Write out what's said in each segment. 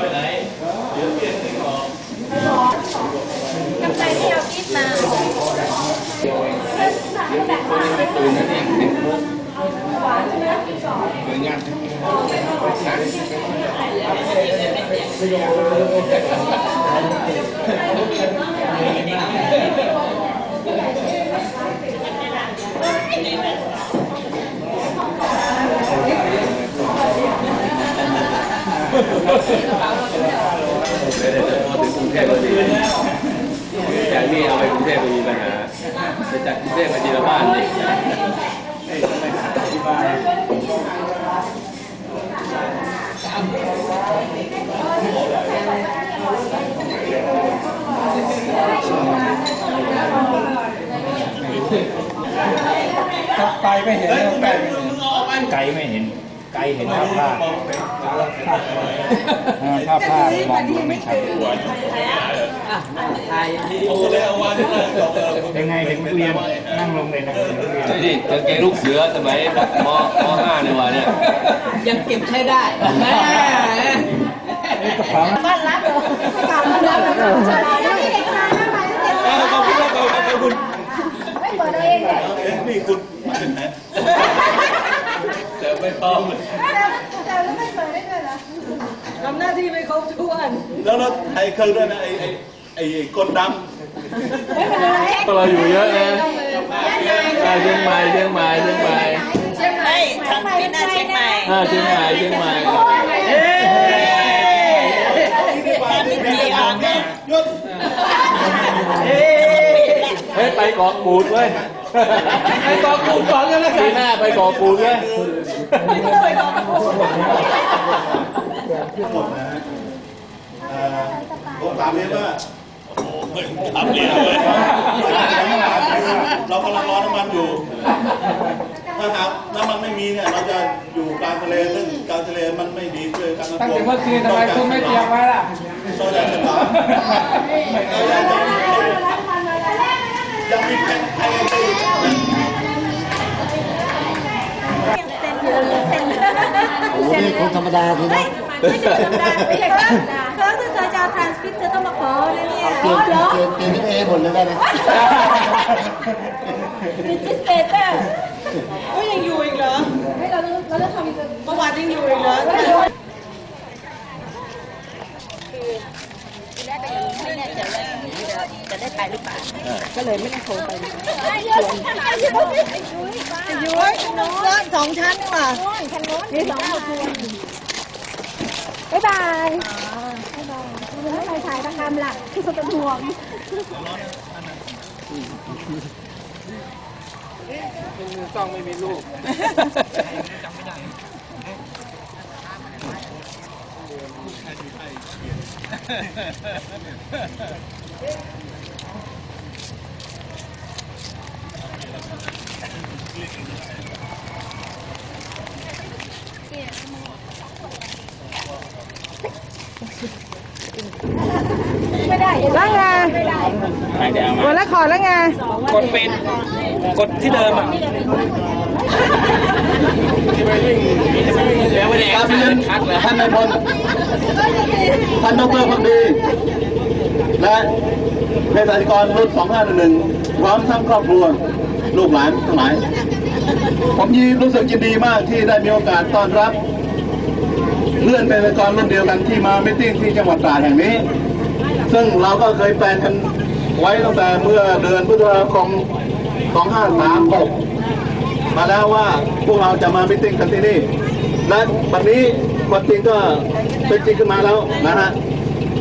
ไปไหน เดี๋ยวเปลี่ยนสิ่งของกำไรที่เราคิดมาปืนนั่นเองเนพวกหน่วยงานไม่ ได้จะพอถึงกรุงเทพพอดีจากนี่เอาไปกรุงเทพก็มีปัญหาจะจากกรุงเทพไปทีละบ้านนี่ครับไกลไม่เห็นแล้วใกล้ไม่เห็นไกลไม่เห็น ไกลเห็นภาพภาพเออภาพภาพมองดูไม่ชัดยังไงเห็นเรียนนั่งลงเลยนะเห็นเรียนนี่กางเกงลูกเสือสมัยมมห้าเนี่ยว่ะเนี่ยยังเก็บใช้ได้แม่ของบ้านรับเหรอบ้านรับเหรอไม่ได้เด็กมาหน้าไปตั้งแต่ ขอบคุณครับขอบคุณ ไม่เปิดเองเลย นี่คุณมาถึงไหน เดี๋ยวไม่พร้อมแต่แล้วไม่เปิดได้เลยเหรอทำหน้าที่ไม่ครบถ้วน แล้วแล้วไทยเคยด้วยนะไอ้ไอ้ไอ้คนดไม่เป็นไรเราอยู่เยอะนะเชียงใหม่เชียงใหม่เชียงใหม่เชียงใหม่ทางเป็นหน้าเชียงใหม่อ่าเชียงใหม่เชียงใหม่เฮ้ตามมิจีออกนะเฮ้ยไปเกาะกูดเว้ย ไปเกาะกูดก่อนกันแล้วกันปีหน้าไปเกาะกูดเว้ยำเอ่อผมถามเรียนว่าทำเรียนเลยเรากำลังรอน้ำมันอยู่ถ้าหากน้ำมันไม่มีเนี่ยเราจะอยู่กลางทะเลซึ่งกลางทะเลมันไม่ดีช่วยการตั้งแต่เมื่อคืนทำไมคุณไม่เตรียมไว้ล่ะโซดาฉลามยังมีแผ่น ไทยอยู่โอ้โหนี่คนธรรมดาสิเฮ้นะ ไม่ใช่ธรรมดาไม่ใช่ธรรมดาเธอถ้าเธอจะเอาทรานสคริปต์เธอต้องมาขอเลยเนี่ยเปลี่ยนเหรอเปลี่ยนที่เอหมดเลยได้ไหม ดิจิสเตเตอร์ก็ยังอยู่อีกเหรอให้เราเราเลิกทำประวัติยังอยู่อีกเหรอ แรกก็ ยังไม่แน่ใจะได้ไปหรือเปล่าก็เลยไม่ได้โทรไปชวนยุอายุอยู่ไว้ชั้นโน้นสองชั้นนี่หว่าชั้นโน้นมีสองคนบ๊ายบายบ๊ายบายไม่ไปถ่ายทางการหลักคือเป็นห่วงต้องไม่มีลูกไม่ได้ แล้วไงใครจะเอากมาดแล้วขอแล้วไงกดปิดกดที่เดิมอะเดี๋ยวไม่ได้ครับเรียนคัดเลยท่านนายพล ท่านดรพักดี และเภสัชกรรุ่น2511พร้อมทั้งครอบครัวลูกหลานทั้งหลาย ผมยินรู้สึกยินดีมากที่ได้มีโอกาสต้อนรับ เลื่อนเป็นกรรุ่นเดียวกันที่มาไม่ติ้งที่จังหวัดตราดแห่งนี้ ซึ่งเราก็เคยแปลนกันไว้ตั้งแต่เมื่อเดือนพฤษภาคม2536มาแล้วว่าพวกเราจะมามิ팅กันที่นี่และวันนี้ความจริงก็ เป็นจริงขึ้นมาแล้วนะฮะ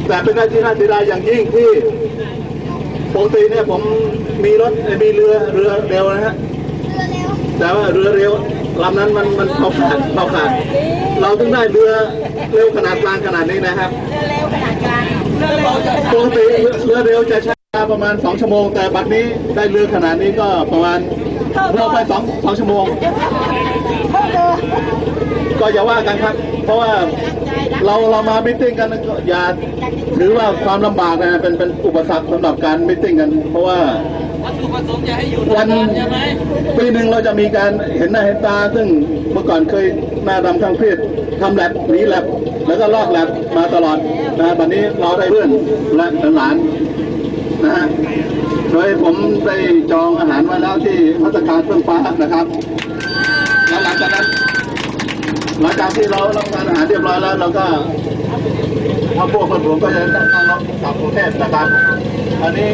แต่เป็นหน้าที่น่าเสียดายอย่างยิ่งที่ปกติเนี่ยผมมีรถเอ่อมีเรือเรือเร็วนะฮะแต่ว่าเรือเร็วลำนั้นมันมันเขาขาดเขาขาด เราถึงได้เรือเร็วขนาดกลางขนาดนี้นะครับเร็วขนาดกลางปกติเรือเร็วจะใช้เวลาประมาณ2ชั่วโมง แต่บัดนี้ได้เรือขนาดนี้ก็ประมาณเราไป2 2ชั่วโมง ก็อย่าว่ากันครับ เพราะว่าเราเรามามิ팅กันก็อย่าถือว่าความลำบากนะเป็นเป็นอุปสรรคสำหรับการมิ팅กัน เพราะว่าวันปีหนึ่งเราจะมีการเห็นหน้าเห็นตา ซึ่งเมื่อก่อนเคยหน้าดำข้างเครียดทำแลบหนีแลบแล้วก็ลอกแลบมาตลอดนะตอนนี้เราได้เพื่อนและหลานนะฮะโดยผมได้จองอาหารไว้แล้วที่พัตตาคารเฟื่องฟ้านะครับแล้วหลังจากนั้น หลังจากที่เรารับประทานอาหารเรียบร้อยแล้วเราก็ทางพวกคนผมก็จะนั่งรถกลับกรุงเทพนะครับอันนี้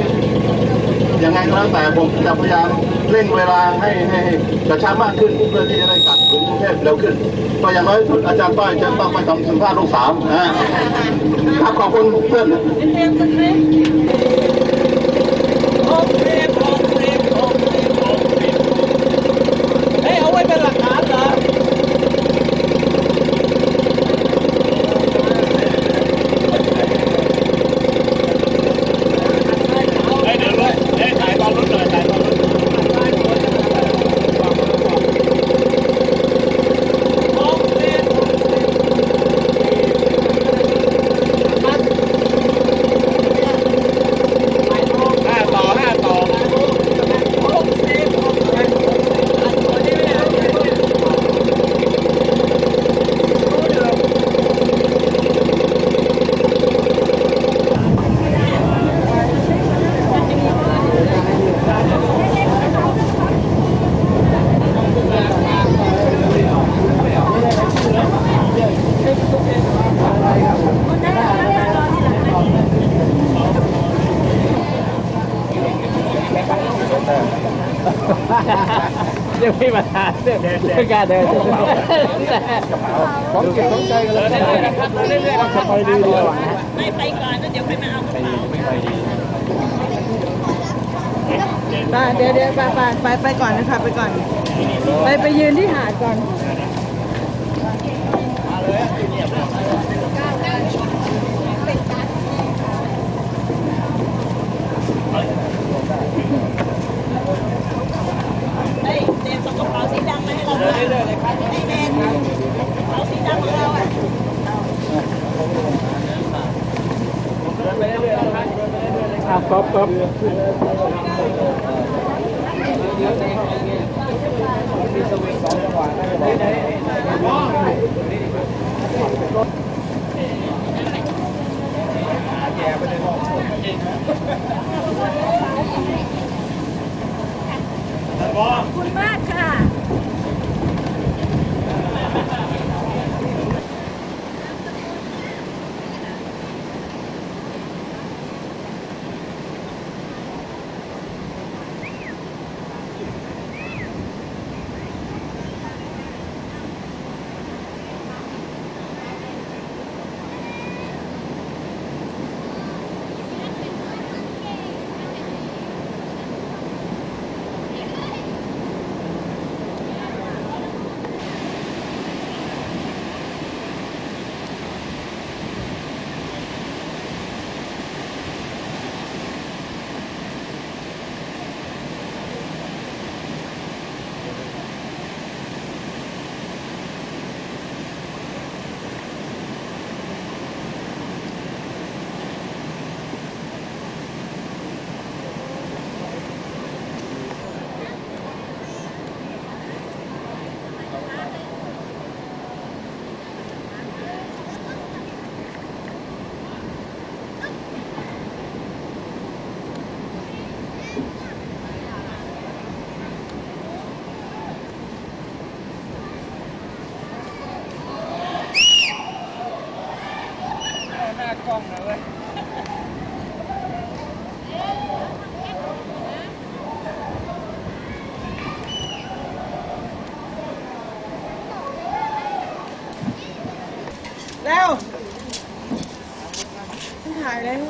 ยังไงก็แล้วแต่ผมจะพยายามเร่งเวลาให้ให้กระชับมากขึ้นเพื่อที่จะได้กลับถึงกรุงเทพเร็วขึ้นก็อย่างน้อยสุดอาจารย์ต้อยจะต้องไปทำสัมภาษณ์ลูกสาวนะครับขอบคุณเพื่อน เฮ้ยเอาไว้เป็นหลักฐานเหรอ เดี๋ยวรถเอ้ยถ่ายตอนรถหน่อยถ่ายตอนรถ ห้าต่อห้าต่อ เดี๋ยวพี่มาทานเดี๋ยว ไม่กล้าเดินของเก็บของใจกันเลยนะครับเรื่อยๆครับไปดีดีกว่านะไม่ไปก่อนแล้วเดี๋ยวค่มาเอาไปไม่ไปดีไปเดี๋ยวเดี๋ยวไปไปไปไปก่อนนะคะไปก่อน ไปไปยืนที่หาดก่อน เฮ้ยเดนส่งกระเป๋าสี ดำมาให้เราด้วยไอ้เดนกระเป๋าสีดำของเราอะอะ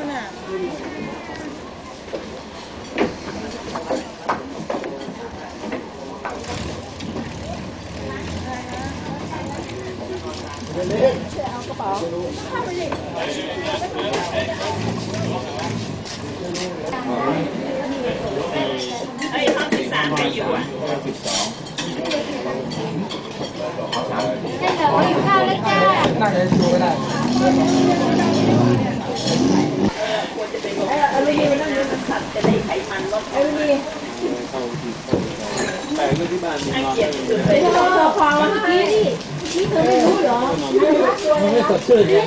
ถ่ายอะไรนู่นน่ะไอ้ห้องที่สามไปอยู่อะน่าจะดูไม่ได้ จะเป็นอลูมิเนียมนั่นมันสัตว์จะได้ไขมันลดเออมีแต่เมื่อที่บ้านมีให้นอนเกียรติสุดเลยเธอเธอฟังเมื่อกี้นี่เมื่เธอไม่รู้เหรอมันไม่สดชื่นเนี่ย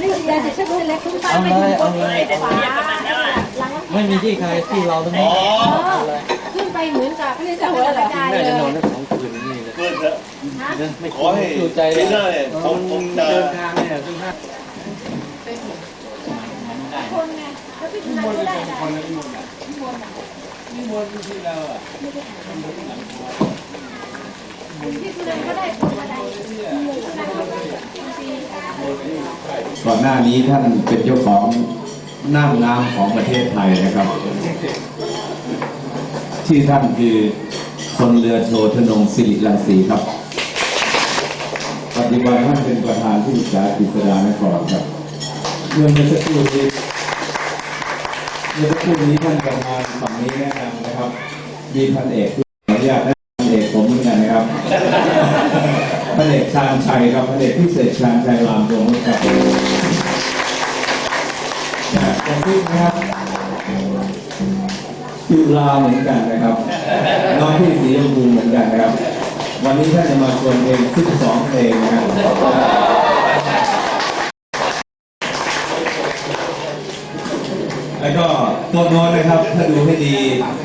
นี่ยายจะเช็คเล็กขึ้นไปเอาเลยเอาเลยแต่เรียกกันแล้วอะไม่มีที่ใครที่เราตรงนี้ขึ้นไปเหมือนกับไม่ได้จะหัวกระจายเลยนอนทั้สองคืนนี่เลยคืนเถอะไม่ขอให้อยู่ใจเลยเนี่ยเขาคงจะเดินทางเนี่ยซึ่งถ้า แล้วพี่นายก็ได้ได้มีมนต์ที่เราอะพี่สุนันก็ได้คนมาได้ก่อนหน้านี้ท่านเป็นเจ้าของน่านน้ำของประเทศไทยนะครับ ที่ท่านคือคนเรือโทธนงศิริรังสีครับ ปัจจุบันท่านเป็นประธานที่ปรึกษากฤษฎารนครครับเมื่อเมื่อสักครู่นี้ เมื่อสักครู่นี้ท่านประธานฝั่งนี้แนะนำนะครับมีพันเอกขออนุญาตนะพันเอกผมเหมือนกันนะครับพันเอกชาญชัยครับพันเอกพิเศษชาญชัยรามดวงมุขครับนะขอบคุณนะครับจุฬาเหมือนกันนะครับน้องที่สีชมพูเหมือนกันนะครับ วันนี้ท่านจะมาชวนเพลง12เพลงนะครับ ตัวโน้นนะครับ ถ้าดูให้ดี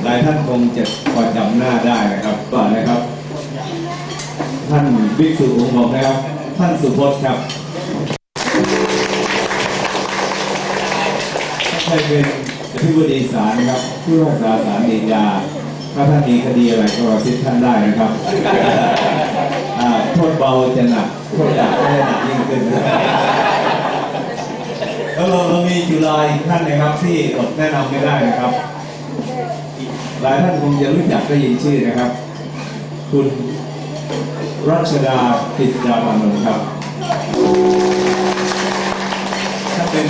หลายท่านคงจะพอจำหน้าได้นะครับก่อนนะครับ ท่านบิ๊กสุของผมนะครับ ท่านสุพจน์ครับท่านเป็นอธิบดีศาลนะครับผู้รักษาศาลฎีกาถ้าท่านมีคดีอะไรก็กระซิบท่านได้นะครับโทษเบาจะหนักโทษหนักก็จะหนักยิ่งขึ้นนะครับ แล้วเราเรามีจุฬาอีกท่านนะครับ ที่อดแนะนำไม่ได้นะครับ หลายท่านคงจะรู้จักได้ยินชื่อนะครับ คุณรัชดากิจดาพานนท์ครับท่านเป็น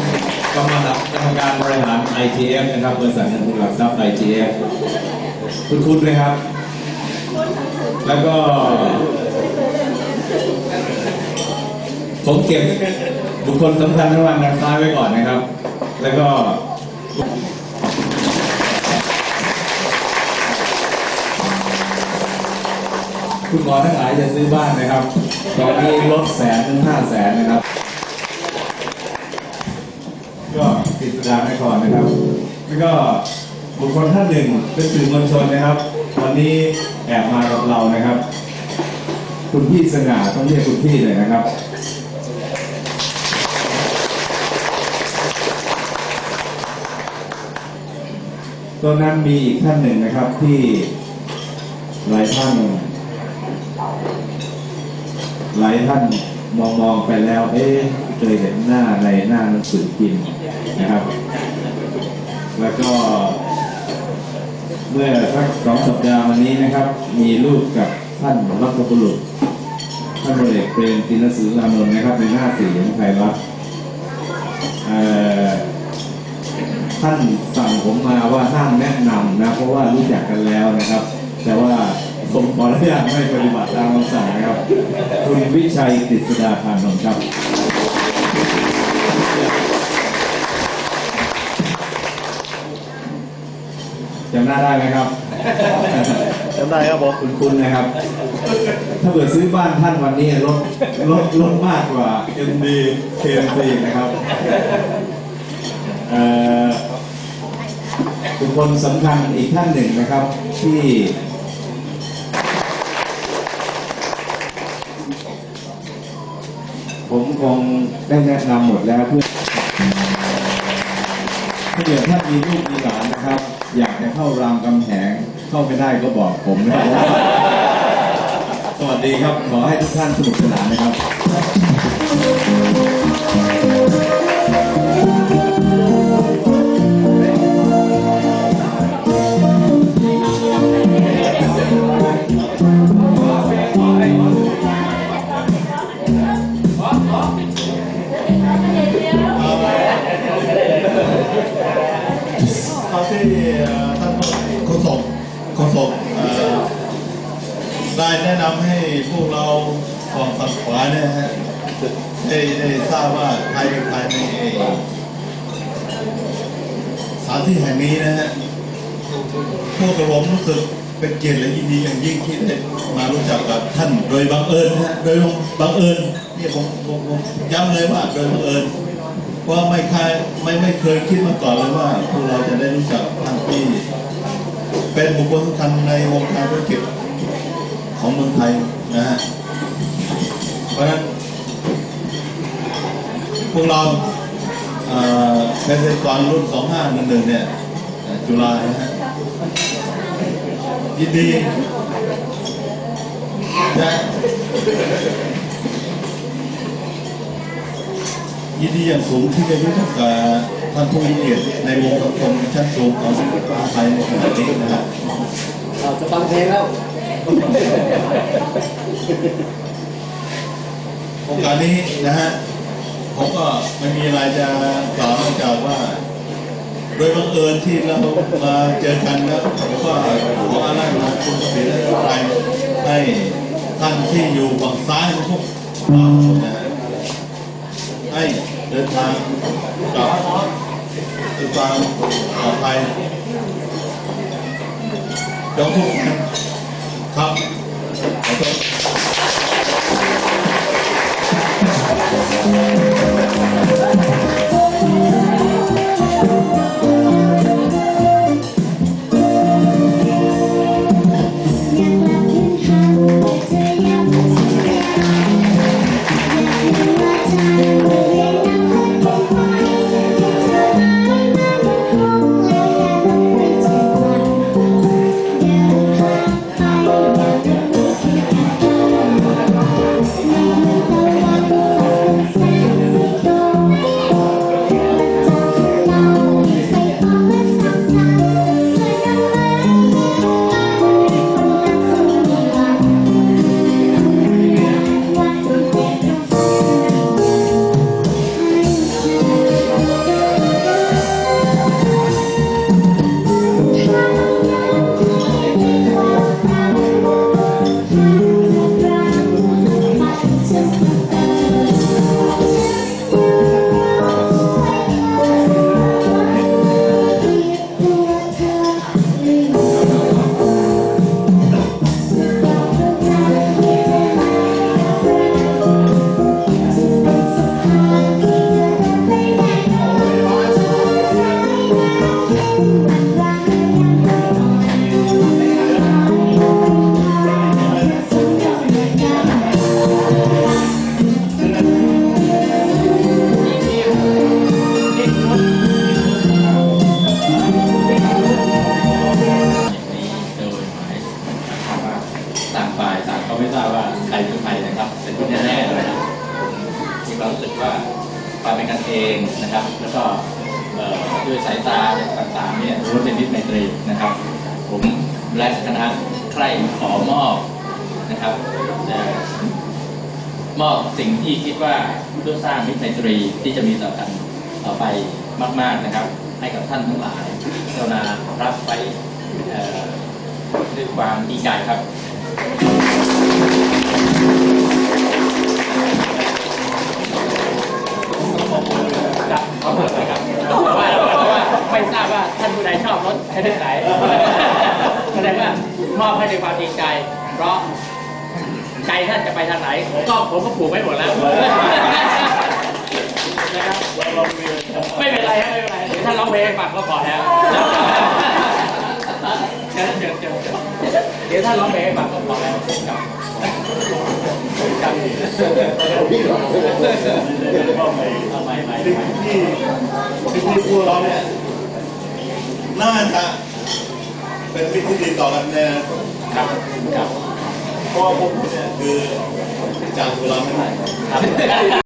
กรรมการกรรมการบริหาร ITF นะครับบริษัทเงินทุนหลักทรัพย์ ITF คุณคุณไหมครับ แล้วก็ผมเก็บ บุคคลสำคัญทั้งวันทางซ้ายไว้ก่อนนะครับ แล้วก็คุณหมอทั้งหลายจะซื้อบ้านนะครับ ตอนนี้ลดแสนถึงห้าแสนนะครับ ก็ติดสดารให้ก่อนนะครับ แล้วก็บุคคลท่านหนึ่งเป็นสื่อมวลชนนะครับ วันนี้แอบมากับเรานะครับ คุณพี่สง่าต้องเรียกคุณพี่เลยนะครับ ตอนนั้นมีอีกท่านหนึ่งนะครับที่หลายท่านหลายท่านมองมองไปแล้ว เอ๊ะเคยเห็นหน้าในหน้าหนังสือพิมพ์นะครับ แล้วก็ เมื่อสักสองสัปดาห์มานี้นะครับ มีรูปกับท่านรัฐบุรุษท่านพลเอกเปรมตินสุรานนท์นะครับในหน้าสี่ของไทยรัฐเอ่อ ท่านสั่งผมมาว่าห้ามแนะนำนะ เพราะว่ารู้จักกันแล้วนะครับ แต่ว่าผมขออนุญาตไม่ปฏิบัติตามคำสั่งนะครับ คุณวิชัยกฤษดาพานนท์ครับ จำหน้าได้ไหมครับจำได้ครับผมคุณคุณนะครับ ถ้าเกิดซื้อบ้านท่านวันนี้ลดลดลดมากกว่า MD KMC นะครับ เอ่อ บุคคลสำคัญอีกท่านหนึ่งนะครับที่ผมคงได้แนะนำหมดแล้วเพื่อถ้าเกิดท่านมีลูกมีหลานนะครับ อยากจะเข้ารามกำแหงเข้าไม่ได้ก็บอกผมนะครับสวัสดีครับ ขอให้ทุกท่านสนุกสนานนะครับ กียรติและยินดีอย่างยิ่งที่ได้มารู้จักกับท่านโดยบังเอิญนะฮะโดยบังเอิญนี่ผมผมผมย้ำเลยว่าโดยบังเอิญว่าไม่เคยไม่ไม่เคยคิดมาก่อนเลยว่าพวกเราจะได้รู้จักท่านที่เป็นบุคคลสำคัญในวงการธุรกิจของเมืองไทยนะฮะเพราะฉะนั้นพวกเราเป็นเกษตรกรรุ่น 2511 เนี่ย จุฬานะฮะ ยินดีนะยินดีอย่างสูงที่ได้รู้จักกับท่านผู้มีเกียรติในวงสังคมชั้นสูงของประเทศไทยในขณะนี้นะฮะเราจะฟังเพลงแล้วโอกาสนี้นะฮะผมก็ไม่มีอะไรจะกล่าวนอกจากว่า โดยบังเอิญที่เรามาเจอกันแล้วผมก็ขออาราธนาคุณพระศรีรัตนตรัยให้ท่านที่อยู่ฝั่งซ้ายของพวกเรานะฮะให้เดินทางกลับด้วยความปลอดภัยจงทุกท่านครับขอบคุณ ว่าความเป็นกันเองนะครับ แล้วก็ด้วยสายตาต่างๆเนี่ยรู้เป็นมิตรไมตรีนะครับ ผมและคณะใครขอมอบนะครับมอบสิ่งที่คิดว่าเพื่อสร้างมิตรไมตรีที่จะมีต่อกันต่อไปมาก ๆนะครับ ให้กับท่านทั้งหลายกรุณารับไว้เอ่อด้วยความดีใจครับ เพราะว่าเพราะว่าไม่ทราบว่าท่านผู้ใดชอบรถชนิดไหนแสดงว่ามอบให้ในความจริงใจ เพราะใจท่านจะไปทางไหนก็ผมก็ผูกไว้หมดแล้วไม่เป็นไรครับไม่เป็นไรเดี๋ยวท่านร้องเพลงให้ฟังก็พอแล้วเชิญเชิญเชิญเชิญเดี๋ยวท่านร้องเพลงให้ฟังก็พอแล้ว ครับครับเอสิ่งที่สิ่งที่พวกเราเนี่ยน่าจะเป็นมิตรที่ดีต่อกันในอนาคตครับครับเพราะว่าพวกผมเนี่ยคือจากตัวเราไม่ได้